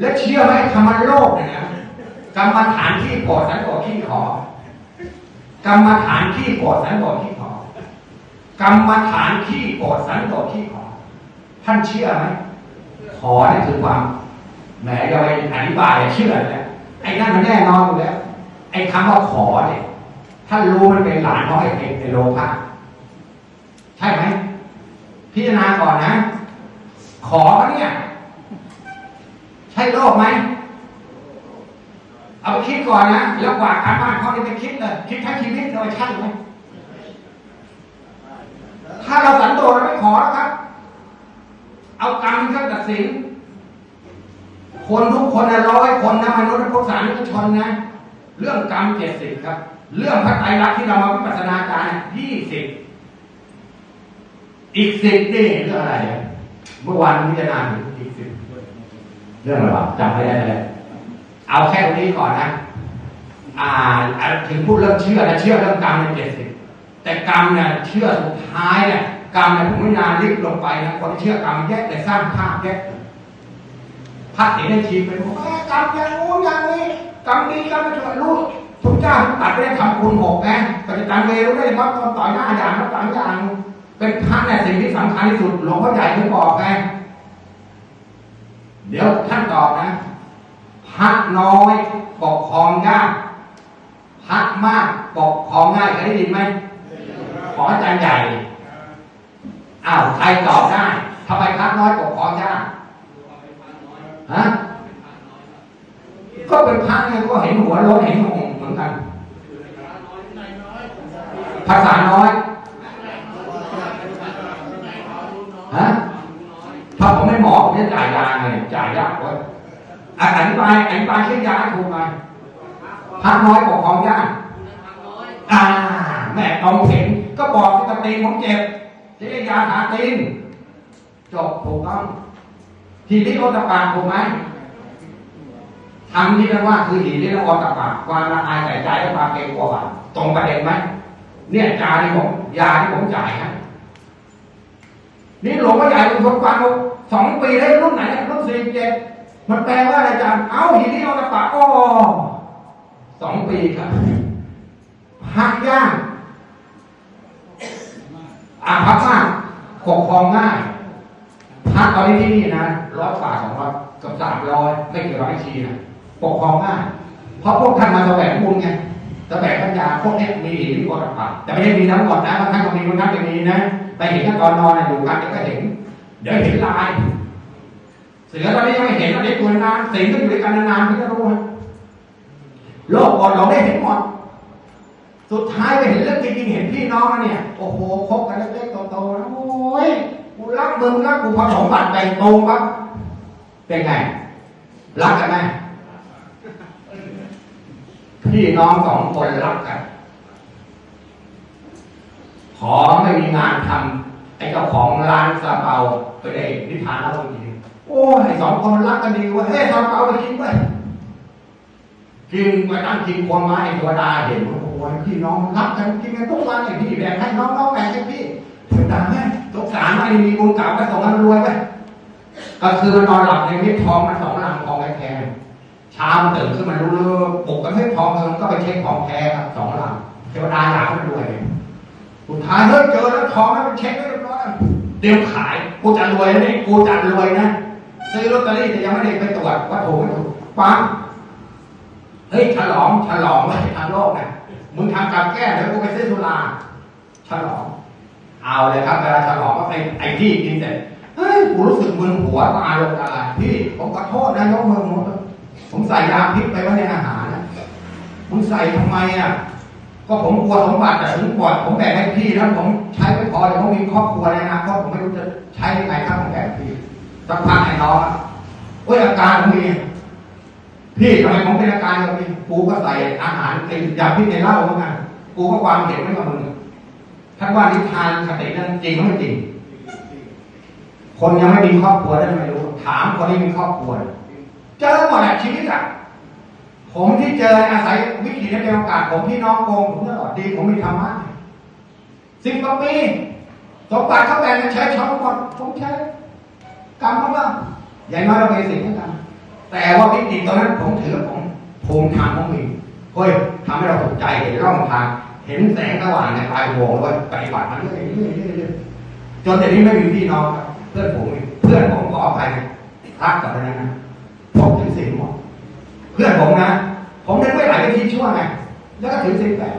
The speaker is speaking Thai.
และเชื่อไหมคำว่าโลกเนี่ยนะกรรมฐานที่กรธสันกรธขี้ขอกรรมฐานที่กรธสันกรธขี้ขอกรรมฐานที่กรธสันกรธขี้ขอ ท่านเชื่อไหมขอนี่คือความแหมจะไปอธิบายเชื่อแล้วไอ้นั่นมันแน่นอนอยู่แล้วไอ้คำว่าขอเนี่ยท่านรู้มันเป็นหลานเขาไอ้ไอ้ไอ้โลภะใช่ไหมพิจารณาก่อนนะ ขอเขาเนี่ย ใช่โลภไหม เอาไปคิดก่อนนะ แล้วกว่าการบ้านเขานี่ไปคิดเลย คิดทั้งชีวิตเลยใช่ไหมถ้าเราสันโดษเราไม่ขอแล้วครับ เอากรรมเครื่องตัดสิน คนทุกคนนะร้อยคนนะมนุษย์พุทธศาสนิชนนะ เรื่องกรรมเจ็ดสิบครับ เรื่องพระไตรลักษณ์ที่เรามาวิปัสสนาการยี่สิบอีกสิบนี่เรื่องอะไร เมื่อวานพิจารณาถึงอีกสิบ เรื่องอะไรวะจำไม่ได้เลยเอาแค่ตรงนี้ก่อนนะอ่าถึงพูดเรื่องเชื่อนะเชื่อเรื่องกรรมในเจ็ดสิบแต่กรรมเนี่ยเชื่อสุดท้ายเนี่ยกรรมเนี่ยผมไม่นานลิบลงไปนะคนที่เชื่อกรรมแยกแต่สร้างภาพแยกภาพเห็นในชีเป็นว่ากรรมอย่างงู้นอย่างนี้กรรมดีกรรมไม่ชั่วรู้ทุกเจ้าตัดไปได้ทำคุณหกไงปฏิตังเวรู้ได้เพราะตอนต่อยหน้าอย่างแล้วต่างอย่าง เป็นพระเนี่ยสิ่งที่สำคัญที่สุดหลวงพ่อใหญ่เคยบอกไง เดี๋ยวท่านตอบนะพักน้อยปกครองยากพักมากปกครองง่ายเคยได้ยินไหมขออาจารย์ใหญ่อ้าวใครตอบได้ทำไมพักน้อยปกครองยากฮะก็เป็นพักไงก็เห็นหัวรถเห็นหงเหมือนกันภาษาน้อยฮะ ไม่หมอผมจะจ่ายยาไงจ่ายยากเว้ยอะอธิบายอธิบายชื่อยาให้ถูกหน่อยพักน้อยปกครองยากอ่าแม่ตองเข็นก็บอกที่ตะตีนผมเจ็บจะได้ยาทาตีนจบถูกต้องทีนี้โอตปากถูกไหมทำที่เรียกว่าคือหีที่เรียกว่าโอตปากความละอายใส่ใจและความเกรงกลัวบาปตรงประเด็นไหมเนี่ยจาที่ผมยาที่ผมจ่ายฮะนี่หลวงพ่อใหญ่เป็นคนฟังผม สองปีได้รุ่นไหนรุ่นสี่เจ็ดมันแปลว่าอะไรอาจารย์เอ้าหินที่โอตปะอ้อสองปีครับพักยากอะพักมากปกครองง่ายพักตอนนี้ที่นี่นะร้อยฝ่าสองร้อยกับสามร้อยไม่กี่ร้อยชีนะปกครองง่ายเพราะพวกท่านมาแสวงบุญไงแสวงปัญญาพวกนี้มีหินที่โอตปะแต่ไม่ได้มีทั้งหมดนะบางท่านก็มีบางท่านจะมีนะไปเห็นกันตอนนอนอยู่กันเดี๋ยวก็เห็น เดี๋ยวเห็นลาย เสือตอนนี้ยังไม่เห็นตอนนี้ตัวนานสิงก็อยู่ด้วยกันนานๆพี่ก็รู้นะโลกก่อนเราได้เห็นหมด สุดท้ายไปเห็นเรื่องจริงๆเห็นพี่น้องเนี่ย โอ้โหคบกันเล็กๆโตๆแล้วโอ้ยกูรักมึงรักกูพอสมบัติแต่งโตปั๊บเป็นไง รักกันไหมพี่น้องสองคนรักกัน ขอไม่มีงานทำ ไอ้เจ้าของร้านซาเปาไปได้นิพพานแล้วจริงๆโอ้ยไอ้สองคนรักกันดีว่าเฮ้ยซาเปาไปกินไปกินไปนั่งกินควงไม้ไอ้ตัวดาเห็นโอ้โหพี่น้องรักกันกินกันทุกวันไอ้พี่แบ่งให้น้องน้องแบ่งให้พี่ถึงตาแม่สงสารไม่มีบุญเก่าก็ส่งมันรวยไปก็คือมันนอนหลับในมิตรทองมันสองหลังทองไอ้แพงเช้ามันตื่นขึ้นมารู้เรื่องปลุกกันให้ทองเงินก็ไปเช็คของแท้ครับสองหลังเทวดาอยากมันรวยสุดท้ายเฮ้ยเจอแล้วทองแล้วมันเช็คไว้ เรียบร้อยเตรียมขายกูจะรวยนี่กูจะรวยนะซื้อลอตเตอรี่แต่ยังไม่ได้ไปตรวจว่าถูกไม่ถูกปังเฮ้ยฉลองฉลองไว้ทางโลกนะมึงทำกับแก้เดี๋ยวกูไปซื้อสุราฉลอง เอาเลยครับเวลาฉลองก็ไอ้ไอ้ที่กินเสร็จเฮ้ยกูรู้สึกมึนหัวว่าอารมณ์อะไรพี่ผมขอโทษนะยกมือผมใส่ยาพิษไปไว้ในอาหารนะมึงใส่ทำไมอะ ก็ผมกลัวสมบัติแต่ถึงก่อนผมแบ่งให้พี่แล้วผมใช้ไม่พอเดี๋ยวผมมีครอบครัวในอนาคตผมไม่รู้จะใช้ยังไงครับผมแบ่งพี่สักพักไอ้น้องโอ้ยอาการผมมีพี่ทำไมผมเป็นอาการแบบนี้กูก็ใส่อาหารกินยาพิษในเหล้าเหมือนกันกูก็ความเห็นไม่กับมึงท่านว่านิทานคตินั้นจริงหรือไม่จริง คนยังไม่มีครอบครัวได้ไม่รู้ ถามคนที่มีครอบครัวเจอหมดแหละชีวิตอะ ผมที่เจออาศัยวิถีและเป็นโอกาสผมพี่น้องโกงผมตลอดดีผมมีธรรมะสิบกว่าปีสมบัติเขาแบ่งกันใช้ช่องหมดผมใช้กรรมเขาบ้างอย่างน้อยเรามีสิ่งให้กันแต่ว่าวิกฤตตอนนั้นผมถือผมภูมิธรรมของมีเฮ้ยทำให้เราถูกใจเห็นร่องทาง เห็นแสงสว่างในปลายอุโมงค์แล้วปฏิบัติมาเรื่อยๆเรื่อยๆเรื่อยจนแต่นี้ไม่มีพี่น้องเพื่อนผมเพื่อนผมขออภัยนะรักกับนั้นนะผมถือศีลหมด เพื่อนผมนะ ผมนึกไม่ไหลไปทีชั่วไง แล้วก็ถึงสิบแปด